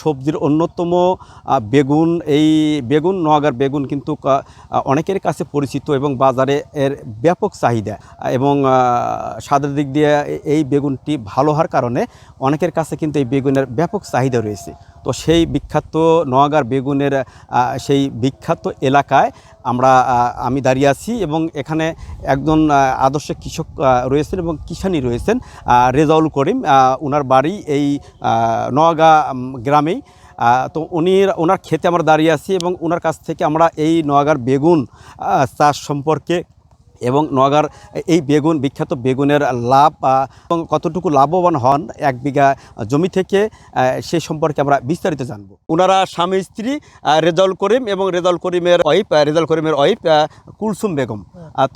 সবজির অন্যতম বেগুন, এই বেগুন, নোয়াগার বেগুন কিন্তু অনেকের কাছে পরিচিত এবং বাজারে এর ব্যাপক চাহিদা এবং স্বাদের দিক দিয়ে এই বেগুনটি ভালো হওয়ার কারণে অনেকের কাছে কিন্তু এই বেগুনের ব্যাপক চাহিদা রয়েছে। তো সেই বিখ্যাত নোয়াগার বেগুনের সেই বিখ্যাত এলাকায় আমরা আমি দাঁড়িয়ে আছি এবং এখানে একজন আদর্শ কৃষক রয়েছেন এবং কিষানি রয়েছেন রেজাউল করিম ওনার বাড়ি এই নোয়াগা গ্রামেই। তো উনি ওনার ক্ষেতে আমরা দাঁড়িয়ে আছি এবং ওনার কাছ থেকে আমরা এই নোয়াগার বেগুন চাষ সম্পর্কে এবং নোয়াগার এই বেগুন বিখ্যাত বেগুনের লাভ এবং কতটুকু লাভবান হন এক বিঘা জমি থেকে সে সম্পর্কে আমরা বিস্তারিত জানব। ওনারা স্বামী স্ত্রী রেজাউল করিম এবং রেজাউল করিমের ওয়াইফ রেজাউল করিমের ওয়াইফ কুলসুম বেগম।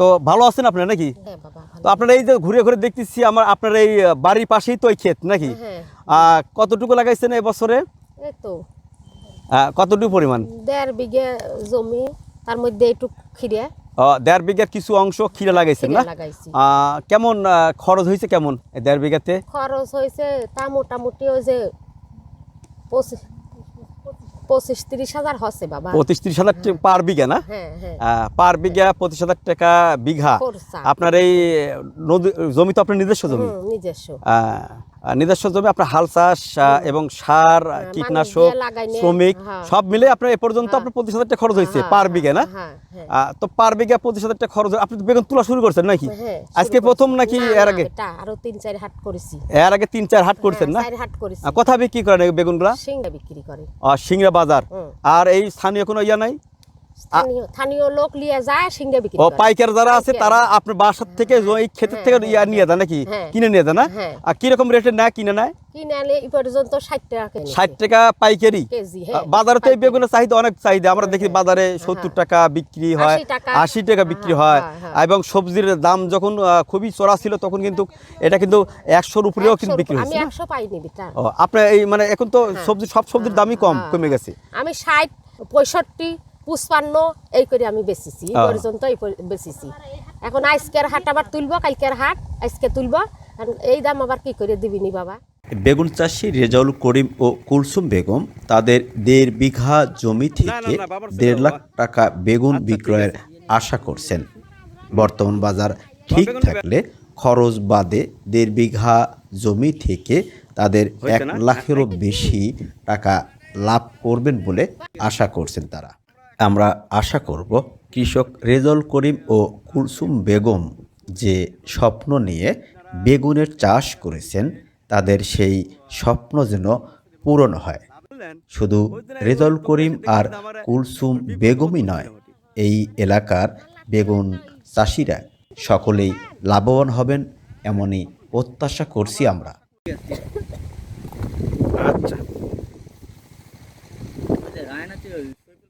তো ভালো আছেন আপনারা নাকি? হ্যাঁ তো আপনারা এই যে ঘুরে ঘুরে দেখতেছি আমার আপনার এই বাড়ির পাশেই তো এই ক্ষেত নাকি? হ্যাঁ কতটুকু লাগাইছেন এবছরে? কতটুকু পরিমাণ? দেড় বিঘে জমি তার মধ্যে একটু খিরে দেড় বিঘার কিছু অংশ খিরে লাগাইছেন খিরে না? কেমন খরচ হয়েছে কেমন দেড় বিঘাতে? খরচ হয়েছে তা মোটামুটি ওই যে পঁচিশ পঁচিশ তিরিশ হাজার হচ্ছে বাবা। পঁচিশ ত্রিশ হাজার পার বিঘা না? হ্যাঁ হ্যাঁ। আহ, পার বিঘা পঁচিশ হাজার টাকা বিঘা। আপনার এই জমি তো আপনার নিজস্ব জমি? নিজস্ব। নিজস্ব জমি আপনার হাল চাষ এবং সার কীটনাশক শ্রমিক হ্যাঁ। সব মিলে আপনার এ পর্যন্ত হ্যাঁ। আপনার পঁচিশ হাজার টাকা খরচ হয়েছে হ্যাঁ, পার বিঘা না? হ্যাঁ হ্যাঁ। তো পার বিঘা পঁচিশ হাজার টাকা খরচ আপনি তো বেগুন তোলা শুরু করছেন নাকি? হ্যাঁ, আজকে প্রথম নাকি এর আগে? আরও তিন চার হাট করেছি। এর আগে তিন চার হাট করছেন না? হ্যাঁ, কোথায় বিক্রি করেন বেগুনগুলা? সিংহা বিক্রি করে। আহ, সিংড়া বাজার। আর এই স্থানীয় কোনো ইয়া নাই? স্থানীয় লোক লিয়ে যায় সিংহা বিক্রি ও পাইকার যারা আছে তারা আপনার বাসার থেকে এই ক্ষেতের থেকে হ্যাঁ, ইয়া হ্যাঁ, নিয়ে দেয় নাকি হ্যাঁ। কিনে নিয়ে দেয় না হ্যাঁ। আর কীরকম রেটে নেয় কিনে নেয় কিনে আনলে এই পর্যন্ত ষাট টাকা। ষাট টাকা পাইকারি হ্যাঁ বাজারে তো এই বেগুনের চাহিদা অনেক চাহিদা আমরা দেখি হ্যাঁ, বাজারে হ্যাঁ। সত্তর টাকা বিক্রি হয় 80 টাকা। আশি টাকা বিক্রি হ্যাঁ, হয় হ্যাঁ, হ্যাঁ। এবং সবজির দাম যখন খুবই চড়া ছিল তখন কিন্তু এটা কিন্তু একশোর উপরেও কিন্তু 100 বিক্রি হয়েছে না? একশো পাইনি আপনার এই মানে এখন তো সবজি সব সবজির দামই কম হ্যাঁ, কমে গেছে আমি ষাট পঁয়ষট্টি পুষ্পান্ন এই করে আমি বেচিছি এই। পর্যন্ত এই বেচিছি। এখন আজকের হাট আবার তুলবো কালকের হাট আজকে তুলবো। এই দাম আবার কি করে দিবিনি বাবা? বেগুন চাষি রেজাউল করিম ও কুলসুম বেগম তাদের দেড় বিঘা জমি থেকে দেড় লাখ টাকা বেগুন আচ্ছা, বিক্রয়ের আশা করছেন। বর্তমান বাজার ঠিক থাকলে খরচ বাদে দেড় বিঘা জমি থেকে তাদের এক লাখেরও বেশি টাকা লাভ করবেন বলে আশা করছেন তারা। আমরা আশা করব, কৃষক রেজল করিম ও কুলসুম বেগম যে স্বপ্ন নিয়ে বেগুনের চাষ করেছেন, তাদের সেই স্বপ্ন যেন পূরণ হয়। শুধু রেজল করিম আর কুলসুম বেগমই নয়, এই এলাকার বেগুন চাষিরা সকলেই লাভবান হবেন এমনই প্রত্যাশা করছি আমরা।